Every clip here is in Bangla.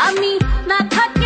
আমি না থাকি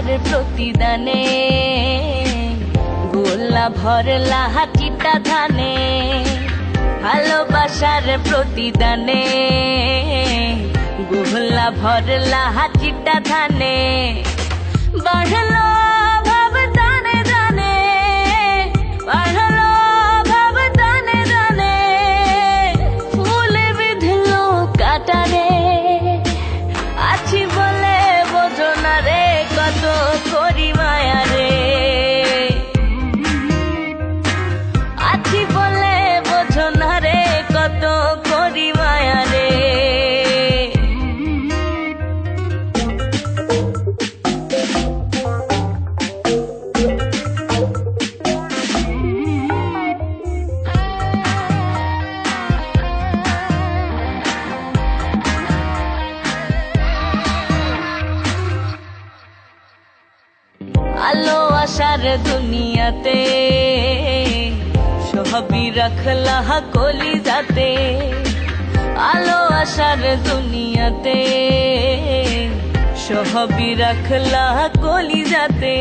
তার প্রতিদানে। গোল্লা ভরলা হাটিটা ধানে। ভালোবাসার প্রতিদানে। গোল্লা ভরলা হাটিটা ধানে। বাড়া Gori Va ভালোবাসার দুনিয়াতে সবই রাখলা কলি যাতে আলো আসার দুনিয়াতে সবই রাখলা কলি যাতে